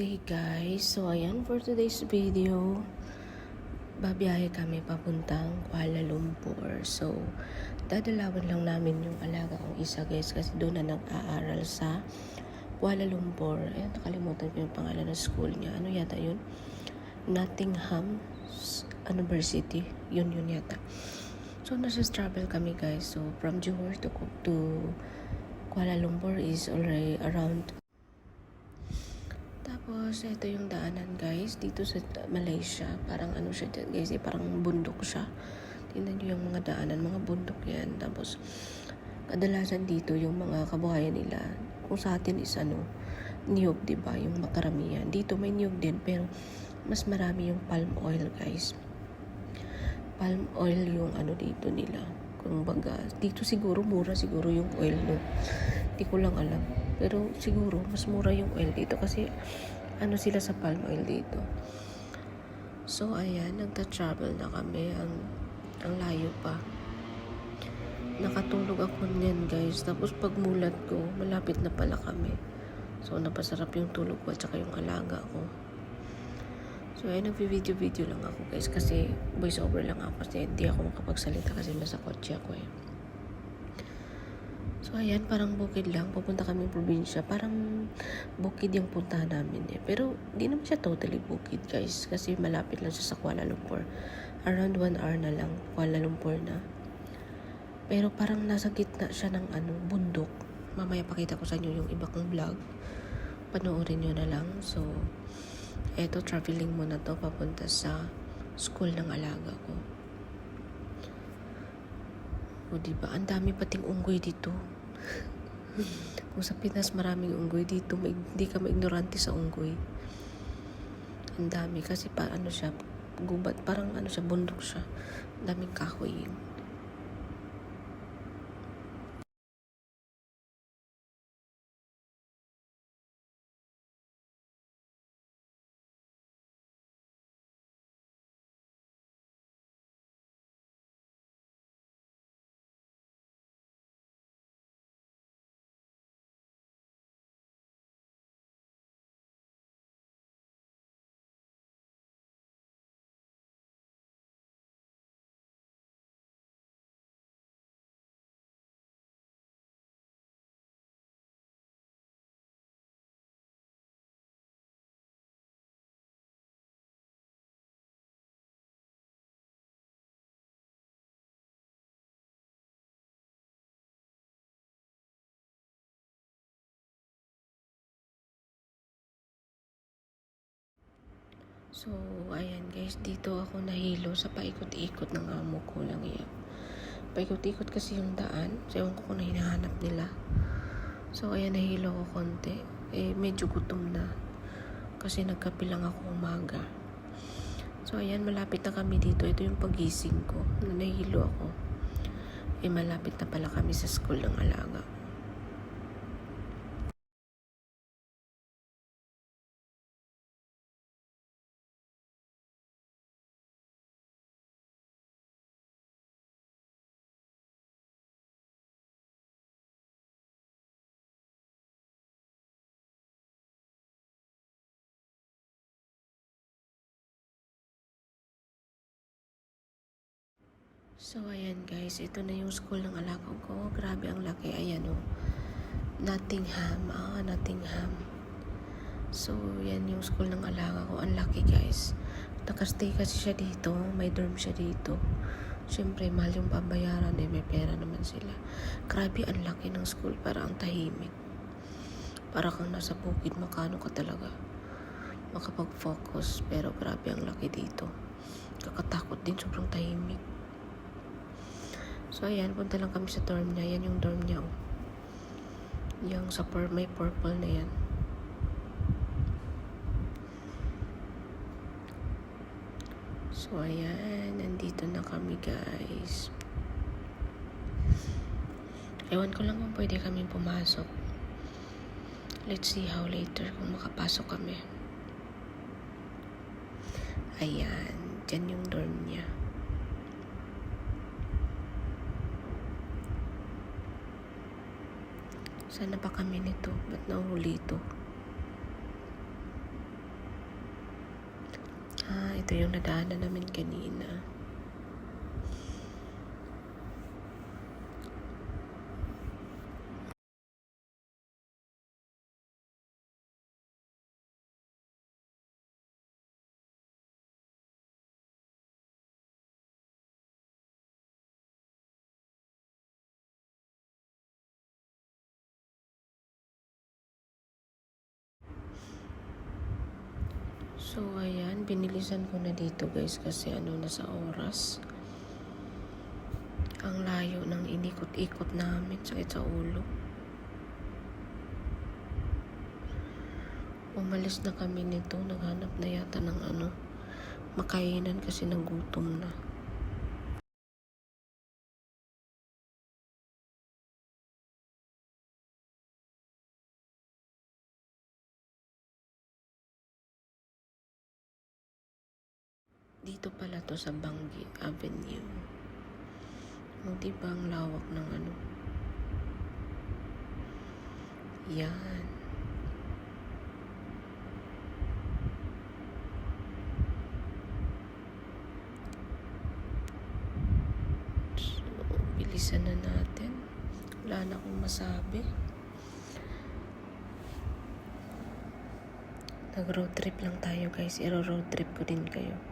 day guys. So ayan for today's video. Babiyahe kami papuntang Kuala Lumpur. So dadalawin lang namin yung alaga kong isa guys kasi doon na nag-aaral sa Kuala Lumpur. Ayan nakalimutan ko yung pangalan ng school niya. Ano yata yun? Nottingham University. Yun yun yata. So nasa travel kami guys. So from Johor to, to Kuala Lumpur is already around tapos, ito yung daanan guys, dito sa Malaysia. Parang ano siya guys, eh, parang bundok siya. Tingnan nyo yung mga daanan, mga bundok yan. Tapos, kadalasan dito yung mga kabuhayan nila. Kung sa atin is ano, niyog, di ba Yung makaramihan. Dito may niyog din, pero mas marami yung palm oil guys. Palm oil yung ano dito nila. Kung baga, dito siguro mura siguro yung oil no. Hindi ko lang alam. Pero siguro mas mura yung oil dito kasi ano sila sa palm oil dito. So ayan, nagta-travel na kami. Ang, ang layo pa. Nakatulog ako niyan guys. Tapos pagmulat ko, malapit na pala kami. So napasarap yung tulog ko at saka yung alaga ko. So ayun, nagvi-video-video lang ako guys kasi voice over lang ako kasi hindi ako makapagsalita kasi nasa kotse ako eh. So, ayan, parang bukid lang. Pupunta kami probinsya. Parang bukid yung punta namin eh. Pero, di naman siya totally bukid, guys. Kasi malapit lang siya sa Kuala Lumpur. Around one hour na lang, Kuala Lumpur na. Pero parang nasa gitna siya ng ano, bundok. Mamaya pakita ko sa inyo yung iba kong vlog. Panoorin nyo na lang. So, eto, traveling muna to papunta sa school ng alaga ko. O, diba? Ang dami pating unggoy dito. Kung sa Pinas maraming unggoy dito, may, hindi ka maignorante sa unggoy. Ang dami. Kasi pa, ano siya, gubat. Parang ano siya, bundok siya. Ang daming kahoy. So, ayan guys, dito ako nahilo sa paikot-ikot ng amo ko lang yan. Paikot-ikot kasi yung daan. So, ewan ko kung na hinahanap nila. So, ayan, nahilo ko konti. Eh, medyo gutom na. Kasi nagkape lang ako umaga. So, ayan, malapit na kami dito. Ito yung pagising ko. Nahilo ako. Eh, malapit na pala kami sa school ng alaga. So, ayan guys. Ito na yung school ng alaga ko. Grabe ang laki. Ayan o. Oh. Nottingham. Ah, Nottingham. So, yan yung school ng alaga ko. Ang laki guys. Nakastay kasi siya dito. May dorm siya dito. Siyempre, mahal yung babayaran eh. May pera naman sila. Grabe ang laki ng school. Para ang tahimik. Para kang nasa bukid. Makano ka talaga. Makapag-focus. Pero grabe ang laki dito. Kakatakot din. Sobrang tahimik. So, ayan, punta lang kami sa dorm niya. Yan yung dorm niya, oh. Yung sa pur may purple na yan. So, ayan. Nandito na kami, guys. Ewan ko lang kung pwede kami pumasok. Let's see how later kung makapasok kami. Ayan. Diyan yung dorm niya. Saan na ba kami nito? Ba't nahuli ito? Ah, ito yung nadaanan namin kanina. So, ayan, binilisan ko na dito guys kasi ano na sa oras. Ang layo ng inikot-ikot namin sakit sa ulo. Umalis na kami nito, naghanap na yata ng ano, makainan kasi nagutom na. Dito pala to sa Banggi Avenue. O, di ba ang lawak ng ano? Yan. So, bilisan na natin. Wala na akong masabi. Nag-road trip lang tayo guys. Iro-road trip ko din kayo.